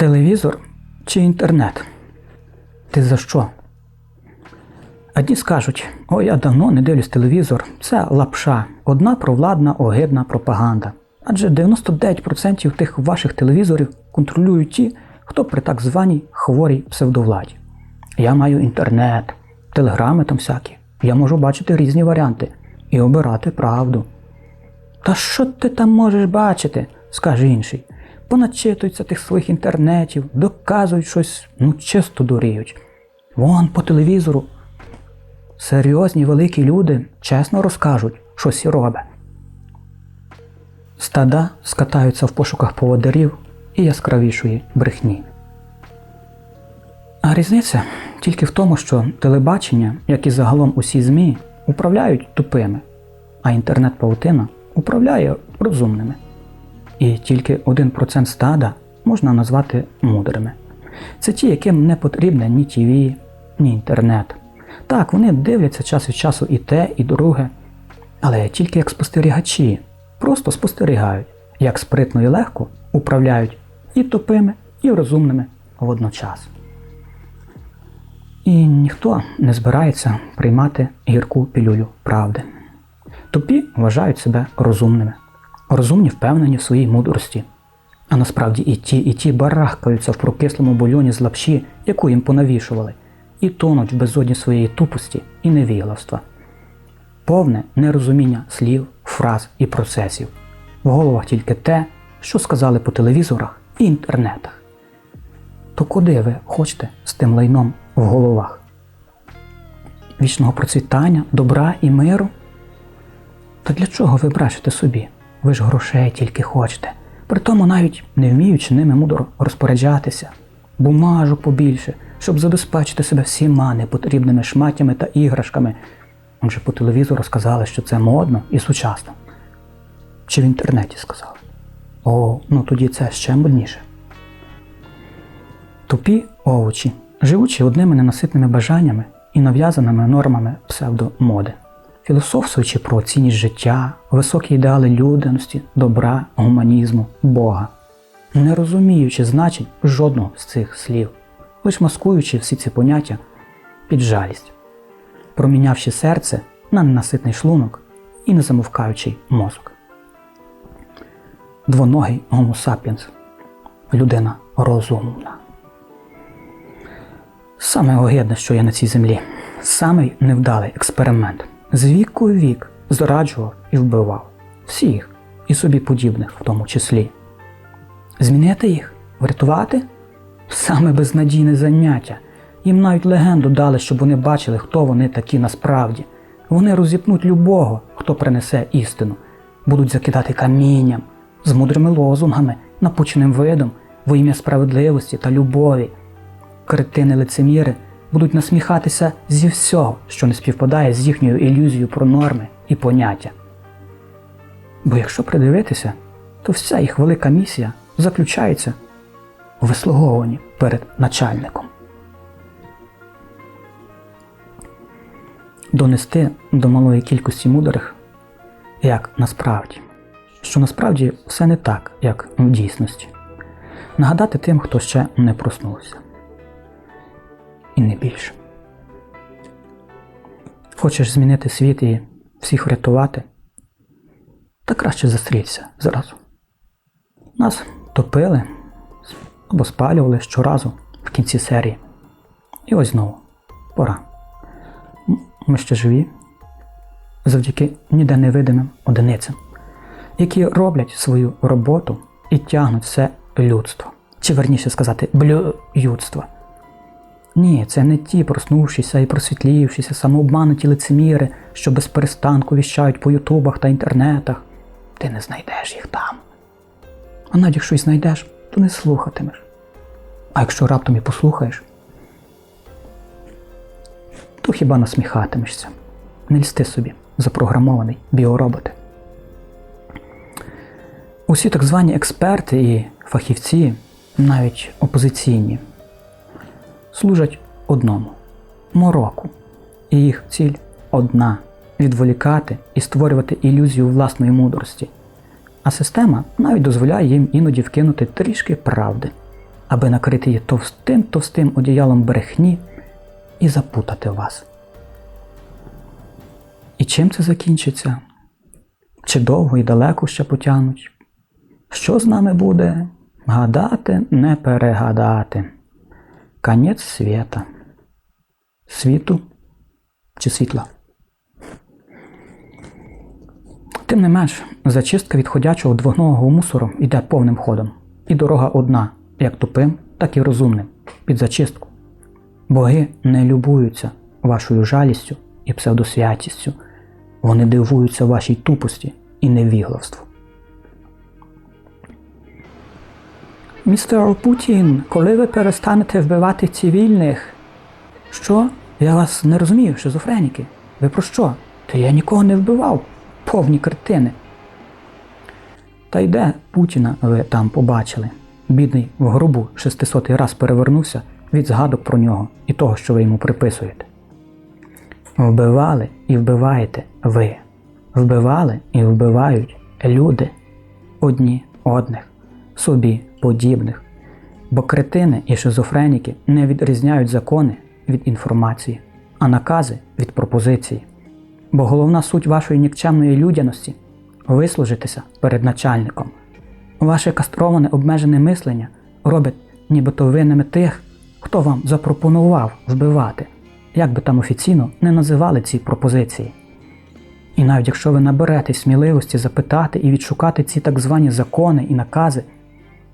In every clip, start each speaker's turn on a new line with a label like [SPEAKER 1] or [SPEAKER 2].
[SPEAKER 1] Телевізор чи інтернет? Ти за що? Одні скажуть, ой, я давно не дивлюсь телевізор, це лапша, одна провладна огидна пропаганда. Адже 99% тих ваших телевізорів контролюють ті, хто при так званій хворій псевдовладі. Я маю інтернет, телеграми там всякі. Я можу бачити різні варіанти і обирати правду. Та що ти там можеш бачити? скаже інший. Поначитуються тих своїх інтернетів, доказують щось, ну чисто дуріють. Вон по телевізору. Серйозні великі люди чесно розкажуть, що сі робить. Стада скатаються в пошуках поводирів і яскравішої брехні. А різниця тільки в тому, що телебачення, як і загалом усі ЗМІ, управляють тупими, а інтернет-паутина управляє розумними. І тільки 1% стада можна назвати мудрими. Це ті, яким не потрібне ні ТВ, ні інтернет. Так, вони дивляться час від часу і те, і друге, але тільки як спостерігачі, просто спостерігають, як спритно і легко управляють і тупими, і розумними водночас. І ніхто не збирається приймати гірку пілюлю правди. Тупі вважають себе розумними, розумні впевнені в своїй мудрості. А насправді і ті, і ті барахкаються в прокислому бульоні з лапші, яку їм понавішували, і тонуть в безодні своєї тупості і невігластва. Повне нерозуміння слів, фраз і процесів. В головах тільки те, що сказали по телевізорах і інтернетах. То куди ви хочете з тим лайном в головах? Вічного процвітання, добра і миру? Та для чого ви брешете собі? Ви ж грошей тільки хочете, притому навіть не вміючи ними мудро розпоряджатися, бумажок побільше, щоб забезпечити себе всіма непотрібними шматями та іграшками. Адже по телевізору сказали, що це модно і сучасно. Чи в інтернеті сказали? О, ну тоді це ще модніше. Тупі овочі, живучи одними ненаситними бажаннями і нав'язаними нормами псевдомоди, філософствуючи про цінність життя, високі ідеали людяності, добра, гуманізму, Бога, не розуміючи значень жодного з цих слів, лише маскуючи всі ці поняття під жалість, промінявши серце на ненаситний шлунок і не замовкаючий мозок. Двоногий Homo sapiens – людина розумна. Саме огидне, що є на цій землі, самий невдалий експеримент. З віку в вік зраджував і вбивав всіх і собі подібних в тому числі. Змінити їх, врятувати саме безнадійне заняття. Їм навіть легенду дали, щоб вони бачили, хто вони такі насправді. Вони розіпнуть любого, хто принесе істину, будуть закидати камінням з мудрими лозунгами, напученим видом, во ім'я справедливості та любові. Кретини лицеміри будуть насміхатися зі всього, що не співпадає з їхньою ілюзією про норми і поняття. Бо якщо придивитися, то вся їх велика місія заключається у вислуговуванні перед начальником. Донести до малої кількості мудрих, як насправді, що насправді все не так, як в дійсності, нагадати тим, хто ще не проснувся і не більше. Хочеш змінити світ і всіх врятувати, та краще застрілься зразу. Нас топили або спалювали щоразу в кінці серії. І ось знову пора. Ми ще живі завдяки ніде невидимим одиницям, які роблять свою роботу і тягнуть все людство. Чи верніше сказати, блюдство. Ні, це не ті проснувшіся і просвітлівшіся, самообмануті лицеміри, що без перестанку віщають по ютубах та інтернетах. Ти не знайдеш їх там. А навіть якщо й знайдеш, то не слухатимеш. А якщо раптом і послухаєш, то хіба насміхатимешся. Не льсти собі, запрограмований біоробот. Усі так звані експерти і фахівці, навіть опозиційні, служать одному мороку. І їх ціль одна відволікати і створювати ілюзію власної мудрості. А система навіть дозволяє їм іноді вкинути трішки правди. аби накрити її товстим товстим одіялом брехні і запутати вас. І чим це закінчиться? Чи довго і далеко ще потягнуть? Що з нами буде? Гадати не перегадати. Конець світа. Світу чи світла? Тим не менш, зачистка відходячого двогного мусору йде повним ходом. І дорога одна, як тупим, так і розумним, під зачистку. Боги не любуються вашою жалістю і псевдосвятістю, вони дивуються вашій тупості і невігластву. Містер Путін, коли ви перестанете вбивати цивільних? Що? Я вас не розумію, шизофреніки. Ви про що? Та я нікого не вбивав. Повні картини. Та йде Путіна ви там побачили. Бідний в гробу 600 раз перевернувся від згадок про нього і того, що ви йому приписуєте. Вбивали і вбиваєте ви. Вбивали і вбивають люди одні одних, собі подібних. Бо кретини і шизофреніки не відрізняють закони від інформації, а накази від пропозиції. Бо головна суть вашої нікчемної людяності вислужитися перед начальником. Ваше кастроване обмежене мислення робить нібито винними тих, хто вам запропонував вбивати, як би там офіційно не називали ці пропозиції. І навіть якщо ви наберете сміливості запитати і відшукати ці так звані закони і накази,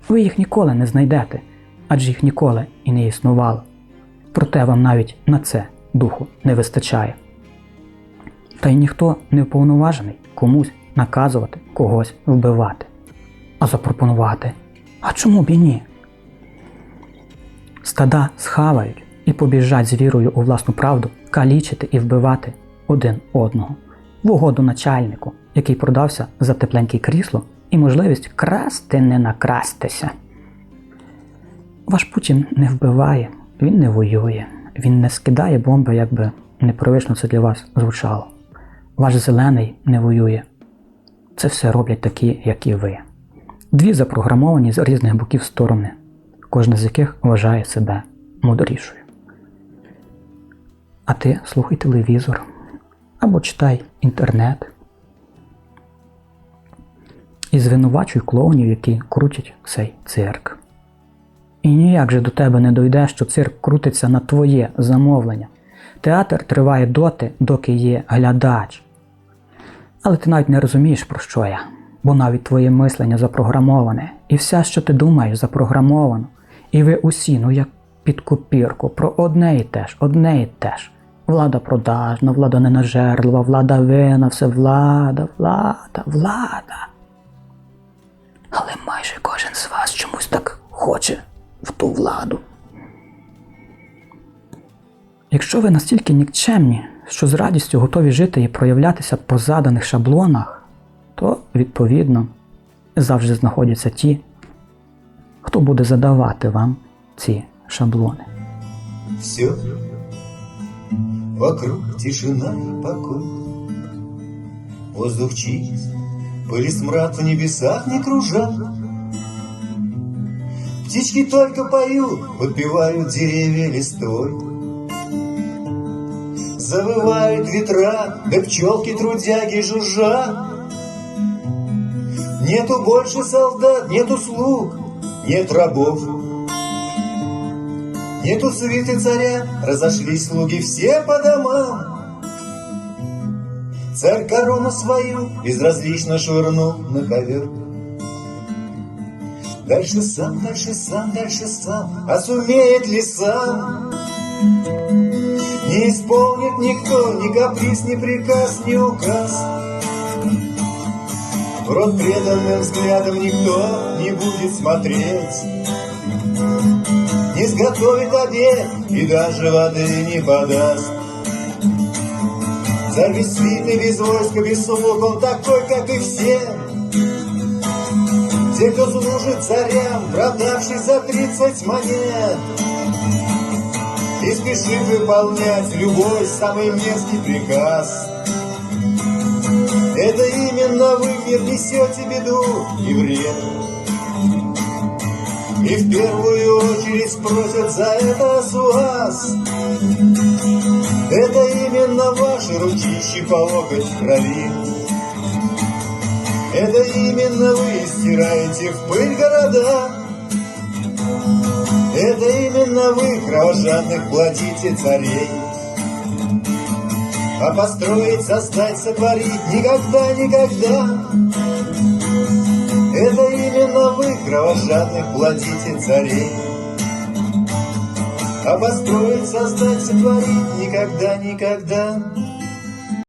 [SPEAKER 1] ви їх ніколи не знайдете, адже їх ніколи і не існувало. Проте вам навіть на це духу не вистачає. Та й ніхто не вповноважений комусь наказувати когось вбивати, а запропонувати. А чому б і ні? Стада схавають і побіжать з вірою у власну правду калічити і вбивати один одного в угоду начальнику, який продався за тепленьке крісло і можливість красти не накрастися. Ваш Путін не вбиває, він не воює, він не скидає бомби, як би непривично це для вас звучало. Ваш зелений не воює. Це все роблять такі, як і ви. Дві запрограмовані з різних боків сторони, кожна з яких вважає себе мудрішою. А ти слухай телевізор або читай інтернет і звинувачуй клоунів, які крутять цей цирк. І ніяк же до тебе не дойде, що цирк крутиться на твоє замовлення. Театр триває доти, доки є глядач. Але ти навіть не розумієш, про що я, бо навіть твоє мислення запрограмоване, і все, що ти думаєш, запрограмовано. І ви усі, ну як під копірку, про одне і те ж, одне і те ж. Влада продажна, влада ненажерлива, влада вина, все влада, влада, влада. Але майже кожен з вас чомусь так хоче в ту владу. Якщо ви настільки нікчемні, що з радістю готові жити і проявлятися по заданих шаблонах, то, відповідно, завжди знаходяться ті, хто буде задавати вам ці шаблони.
[SPEAKER 2] Все вокруг тишина и покой. Воздух чист, пыли смрад в небесах не кружат. Птички только поют, подпевают деревья листвой. Завывают ветра, да пчелки трудяги жужжат. Нету больше солдат, нету слуг, нет рабов. Нету свиты царя, разошлись слуги все по домам. Царь корону свою безразлично швырнул на ковер. Дальше сам, дальше сам, дальше сам, а сумеет ли сам? Не исполнит никто ни каприз, ни приказ, ни указ. В рот преданным взглядом никто не будет смотреть. Не сготовит обед и даже воды не подаст. Царь свиты, без войска, без слуг, он такой, как и все. Те, кто служит царям, продавший за тридцать монет. И спешит выполнять любой самый мерзкий приказ. Это именно вы, мир, несете беду и вред. И в первую очередь спросят за это с вас Это именно ваши ручищи по локоть в крови. Это именно вы стираете в пыль города. Это именно вы кровожадных платите царей. А построить, создать, сотворить никогда, никогда. Это именно вы кровожадных платите царей А построить, создать, сотворить никогда, никогда